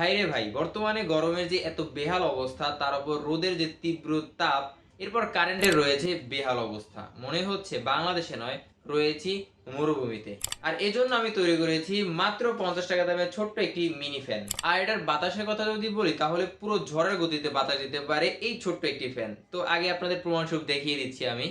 ভাইরে ভাই, বর্তমানে গরমের যে এত বেহাল অবস্থা, তার উপর রোদের যে তীব্র তাপ, এরপর কারেন্টের রয়েছে বেহাল অবস্থা। মনে হচ্ছে বাংলাদেশে নয়, রয়েছি মরুভূমিতে। আর এজন্য আমি তৈরি করেছি মাত্র পঞ্চাশ টাকা দামের ছোট্ট একটি মিনি ফ্যান আর এটার বাতাসের কথা যদি বলি, তাহলে পুরো ঝড়ের গতিতে বাতাস দিতে পারে এই ছোট্ট একটি ফ্যান তো আগে আপনাদের প্রমাণস্বরূপ দেখিয়ে দিচ্ছি আমি।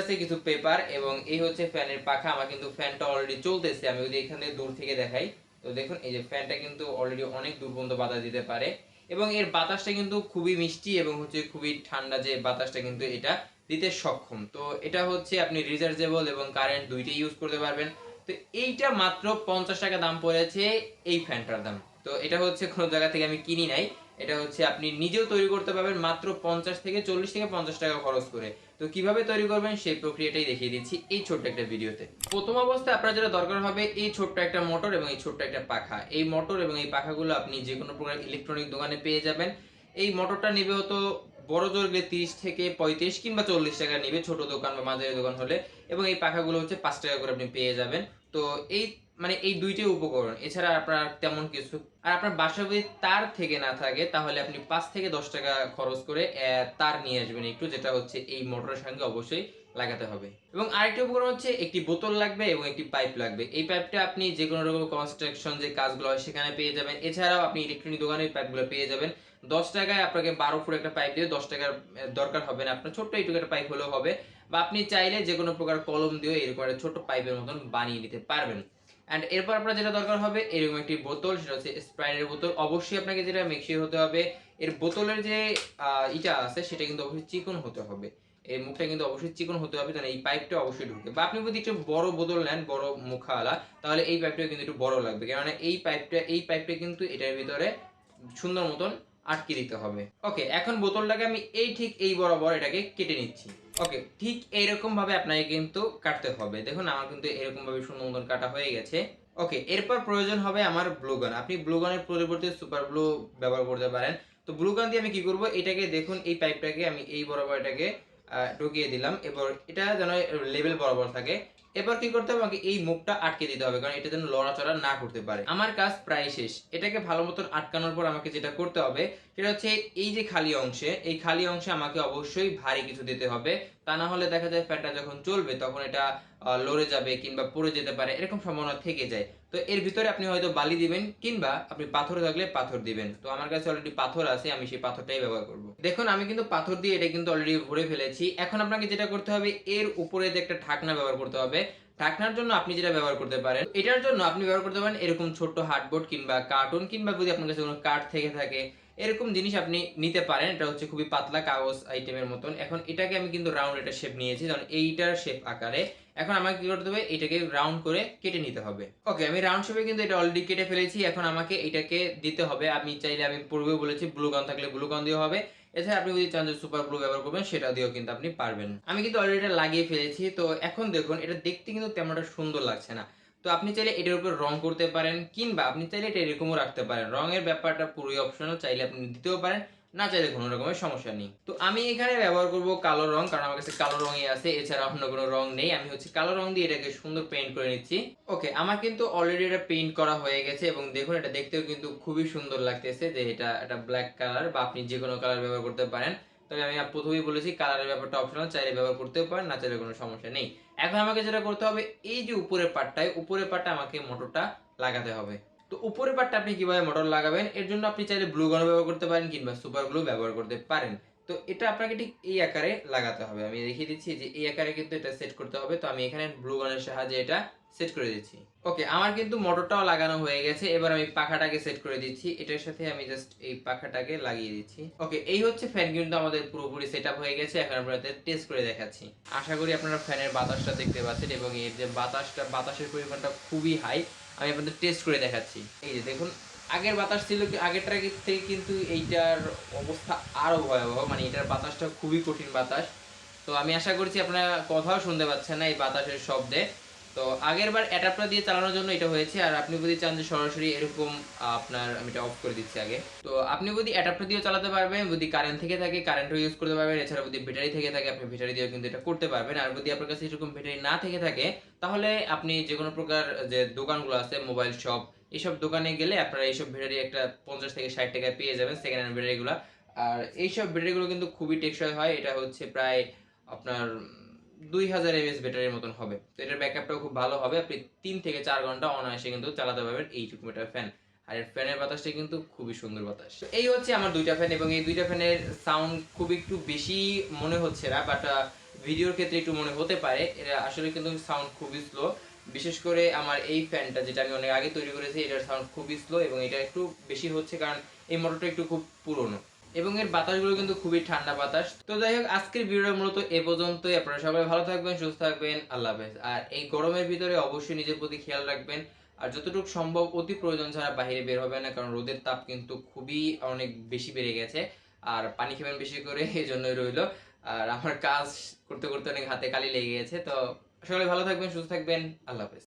আছে কিছু পেপার এবং এই হচ্ছে ফ্যানের পাখা। আমার কিন্তু ফ্যানটা অলরেডি চলতেছে, আমি যদি এখান থেকে দূর থেকে দেখাই। তো দেখুন, এই যে ফ্যানটা কিন্তু অলরেডি অনেক দূর পর্যন্ত বাতাস দিতে পারে। এবং এর বাতাসটা কিন্তু খুবই মিষ্টি এবং হচ্ছে খুবই ঠান্ডা যে বাতাসটা কিন্তু এটা দিতে সক্ষম। তো এটা হচ্ছে আপনি রিচার্জেবল এবং কারেন্ট দুইটাই ইউজ করতে পারবেন। তো এইটা মাত্র পঞ্চাশ টাকা দাম পড়েছে এই ফ্যানটার দাম। তো এটা হচ্ছে কোনো জায়গা থেকে আমি কিনি নাই। এটা হচ্ছে আপনি নিজেও তৈরি করতে পারবেন মাত্র পঞ্চাশ থেকে চল্লিশ থেকে পঞ্চাশ টাকা খরচ করে। তো কীভাবে তৈরি করবেন সেই প্রক্রিয়াটাই দেখিয়ে দিচ্ছি এই ছোট্ট একটা ভিডিওতে। প্রথম অবস্থায় আপনার যেটা দরকার হবে এই ছোট্ট একটা মোটর এবং এই ছোট্ট একটা পাখা। এই মোটর এবং এই পাখাগুলো আপনি যে কোনো প্রকার ইলেকট্রনিক দোকানে পেয়ে যাবেন। এই মোটরটা নেবে হতো বড় জোর গেলে তিরিশ থেকে পঁয়ত্রিশ কিংবা চল্লিশ টাকা নেবে, ছোট দোকান বা মাঝারি দোকান হলে। এবং এই পাখাগুলো হচ্ছে পাঁচ টাকা করে আপনি পেয়ে যাবেন। তো এই মানে এই দুইটাই উপকরণ। এছাড়া আপনার তেমন কিছু। আর আপনার বাসা যদি তার থেকে না থাকে, তাহলে আপনি পাঁচ থেকে দশ টাকা খরচ করে তার নিয়ে আসবেন একটু, যেটা হচ্ছে এই মোটরের সঙ্গে অবশ্যই লাগাতে হবে। এবং আরেকটি উপকরণ হচ্ছে একটি বোতল লাগবে এবং একটি পাইপ লাগবে। এই পাইপটা আপনি যে কোনো রকম কনস্ট্রাকশন যে কাজগুলো হয় সেখানে পেয়ে যাবেন। এছাড়াও আপনি ইলেকট্রনিক দোকানে পাইপগুলো পেয়ে যাবেন। দশ টাকায় আপনাকে বারো ফুট একটা পাইপ দিয়ে দশ টাকার দরকার হবে না। আপনার ছোট্ট এইটুকু একটা পাইপ হলেও হবে। বা আপনি চাইলে যে কোনো প্রকার কলম দিয়ে এরকম একটা ছোট পাইপের মতন বানিয়ে নিতে পারবেন। অ্যান্ড এরপর আপনার যেটা দরকার হবে এরকম একটি বোতল, সেটা হচ্ছে স্প্রাইটের বোতল। অবশ্যই আপনাকে যেটা মেকশিওর হতে হবে, এর বোতলের যে ইটা আছে, সেটা কিন্তু অবশ্যই চিকন হতে হবে। এই মুখটা কিন্তু অবশ্যই চিকন হতে হবে তাহলে এই পাইপটা অবশ্যই ঢুকে। বা আপনি যদি একটু বড় বোতল নেন, বড় মুখাওয়ালা তাহলে এই পাইপটা কিন্তু একটু বড় লাগবে। কেননা এই পাইপটা এই পাইপটা কিন্তু এটার ভিতরে সুন্দর মতন আটকে দিতে হবে। ওকে এখন বোতলটাকে আমি এই ঠিক এই বরাবর এটাকে কেটে নিচ্ছি। ওকে ঠিক এইরকম ভাবে আপনাকে কিন্তু কাটতে হবে। দেখুন, আমার কিন্তু এরকম ভাবে সুন্দর কাটা হয়ে গেছে। ওকে এরপর প্রয়োজন হবে আমার ব্লুগান আপনি ব্লুগানের পরিবর্তে সুপার ব্লু ব্যবহার করতে পারেন। তো ব্লু গান দিয়ে আমি কি করব? এটাকে দেখুন, এই পাইপটাকে আমি এই বরাবর এটাকে ঢুকিয়ে দিলাম। এবার এটা যেন লেভেল বরাবর থাকে। এবার কি করতে হবে? আমাকে এই মুখটা আটকে দিতে হবে, কারণ এটা যেন লড়াচড়া না করতে পারে। আমার কাজ প্রায় শেষ। এটাকে ভালো মতন আটকানোর পর আমাকে যেটা করতে হবে, সেটা হচ্ছে এই যে খালি অংশে, এই খালি অংশে আমাকে অবশ্যই ভারী কিছু দিতে হবে। তা না হলে দেখা যায় ফ্যানটা যখন চলবে, তখন এটা লড়ে যাবে কিংবা পড়ে যেতে পারে, এরকম সম্ভাবনা থেকে যায়। তো এর ভিতরে আপনি হয়তো বালি দিবেন কিংবা আপনি পাথর থাকলে পাথর দিবেন। তো আমার কাছে অলরেডি পাথর আছে, আমি সেই পাথরটাই ব্যবহার করব। দেখুন, আমি কিন্তু পাথর দিয়ে এটা কিন্তু অলরেডি ভরে ফেলেছি। এখন আপনাকে যেটা করতে হবে, এর উপরে যে একটা ঢাকনা ব্যবহার করতে হবে, ঢাকনার জন্য আপনি যেটা ব্যবহার করতে পারেন, এটার জন্য আপনি ব্যবহার করতে পারেন এরকম ছোট্ট হার্ডবোর্ড কিংবা কার্টুন কিংবা যদি আপনার কাছে কোনো কাঠ থেকে থাকে এরকম জিনিস আপনি নিতে পারেন। এটা হচ্ছে খুবই পাতলা কাগজ আইটেমের মতন। এখন এটাকে আমি কিন্তু রাউন্ড একটা শেপ নিয়েছি, কারণ এইটার শেপ আকারে। এখন আমাকে কি করতে হবে? এটাকে রাউন্ড করে কেটে নিতে হবে। ওকে আমি রাউন্ড শেপে কিন্তু এটা অলরেডি কেটে ফেলেছি। এখন আমাকে এটাকে দিতে হবে। আমি চাইলে আমি পূর্বে বলেছি ব্লু গান থাকলে ব্লু গান দিয়ে হবে। এছাড়া আপনি যদি চান যে সুপার ব্লু ব্যবহার করবেন, সেটা দিয়েও কিন্তু আপনি পারবেন। আমি কিন্তু অলরেডি এটা লাগিয়ে ফেলেছি। তো এখন দেখুন, এটা দেখতে কিন্তু তেমন একটা সুন্দর লাগছে না। তো আপনি চাইলে এটার উপর রং করতে পারেন, কিংবা আপনি চাইলে এটা এরকমও রাখতে পারেন। রঙের ব্যাপারটা পুরোই অপশনাল চাইলে আপনি দিতেও পারেন, না চাইলে কোনো রকমের সমস্যা নেই। তো আমি এখানে ব্যবহার করব কালো রং, কারণ আমার কাছে কালো রঙই আছে, এছাড়া অন্য কোনো রং নেই। আমি হচ্ছে কালো রং দিয়ে এটাকে সুন্দর পেইন্ট করে নিচ্ছি। ওকে আমার কিন্তু অলরেডি এটা পেইন্ট করা হয়ে গেছে, এবং দেখুন এটা দেখতেও কিন্তু খুবই সুন্দর লাগতেছে যে এটা একটা ব্ল্যাক কালার বা আপনি যে কোনো কালার ব্যবহার করতে পারেন। তবে আমি প্রথমেই বলেছি কালারের ব্যাপারটা অপশনাল চাইলে ব্যবহার করতেও পারেন, না চাইলে কোনো সমস্যা নেই। এখন আমাকে যেটা করতে হবে, এই যে উপরের পার্টটায় উপরের পার্টটা আমাকে মোটরটা লাগাতে হবে। তো উপরের পার্টটা আপনি কীভাবে মোটর লাগাবেন, এর জন্য আপনি চাইলে ব্লু গানও ব্যবহার করতে পারেন, কিংবা সুপার গ্লু ব্যবহার করতে পারেন। তো এটা আপনাকে ঠিক এই আকারে লাগাতে হবে। আমি দেখিয়ে দিচ্ছি যে এই আকারে কিন্তু এটা সেট করতে হবে। তো আমি এখানে ব্লু গানের সাহায্যে এটা সেট করে দিচ্ছি। ওকে আমার কিন্তু মোটরটাও লাগানো হয়ে গেছে। এবার আমি পাখাটাকে সেট করে দিচ্ছি। এটার সাথে আমি জাস্ট এই পাখাটাকে লাগিয়ে দিচ্ছি। ওকে এই হচ্ছে ফ্যান কিন্তু আমাদের পুরোপুরি সেট হয়ে গেছে। এখন আপনাদের টেস্ট করে দেখাচ্ছি। আশা করি আপনারা ফ্যানের বাতাসটা দেখতে পাচ্ছেন এবং এর যে বাতাসটা, বাতাসের পরিমাণটা খুবই হাই আমি আপনাদের টেস্ট করে দেখাচ্ছি। এই যে দেখুন, আগের বাতাস ছিল আগেরটার থেকে কিন্তু এইটার অবস্থা আরও ভয়াবহ। মানে এটার বাতাসটা খুবই কঠিন বাতাস। তো আমি আশা করছি আপনারা কথাও শুনতে পাচ্ছেন না এই বাতাসের শব্দে। তো আগের বার অ্যাডাপ্টার দিয়ে চালানোর জন্য এটা হয়েছে, আর আপনি যদি চান যে সরাসরি এরকম আপনার আমি এটা অফ করে দিচ্ছি আগে। তো আপনি যদি অ্যাডাপ্টার দিয়ে চালাতে পারবেন, যদি কারেন্ট থেকে থাকে কারেন্টও ইউজ করতে পারবেন, এছাড়া যদি ব্যাটারি থেকে থাকে, আপনি ব্যাটারি দিয়েও কিন্তু এটা করতে পারবেন। আর যদি আপনার কাছে এরকম ব্যাটারি না থেকে থাকে, তাহলে আপনি যে কোনো প্রকার, যে দোকানগুলো আছে মোবাইল শপ এইসব দোকানে গেলে আপনারা এইসব ব্যাটারি একটা পঞ্চাশ থেকে ষাট টাকায় পেয়ে যাবেন সেকেন্ড হ্যান্ড ব্যাটারিগুলো আর এইসব ব্যাটারিগুলো কিন্তু খুবই টেকসই হয়। এটা হচ্ছে প্রায় আপনার দুই হাজার এমএস ব্যাটারির মতন হবে। তো এটার ব্যাকআপটাও খুব ভালো হবে। আপনি তিন থেকে চার ঘণ্টা অনায়াসে কিন্তু চালাতে পারবেন এইটুকু মিটার ফ্যান আর এর ফ্যানের বাতাসটা কিন্তু খুবই সুন্দর বাতাস। এই হচ্ছে আমার দুইটা ফ্যান এবং এই দুইটা ফ্যানের সাউন্ড খুব একটু বেশি মনে হচ্ছে না বাট ভিডিওর ক্ষেত্রে একটু মনে হতে পারে। এটা আসলে কিন্তু সাউন্ড খুবই স্লো বিশেষ করে আমার এই ফ্যানটা যেটা আমি অনেক আগে তৈরি করেছি, এটার সাউন্ড খুবই স্লো এবং এটা একটু বেশি হচ্ছে কারণ এই মোটরটা একটু খুব পুরনো। এবং এর বাতাসগুলো কিন্তু খুবই ঠান্ডা বাতাস। তো যাই হোক, আজকের ভিডিওটা মূলত এ পর্যন্তই। আপনারা সবাই ভালো থাকবেন, সুস্থ থাকবেন, আল্লাহ হাফেজ। আর এই গরমের ভিতরে অবশ্যই নিজের প্রতি খেয়াল রাখবেন। আর যতটুকু সম্ভব অতি প্রয়োজন ছাড়া বাইরে বের হবে না, কারণ রোদের তাপ কিন্তু খুবই অনেক বেশি বেড়ে গেছে। আর পানি খাবেন বেশি করে এই জন্যই রইল। আর আমার কাজ করতে করতে অনেক হাতে কালি লেগে গেছে। তো সবাই ভালো থাকবেন, সুস্থ থাকবেন, আল্লাহ হাফেজ।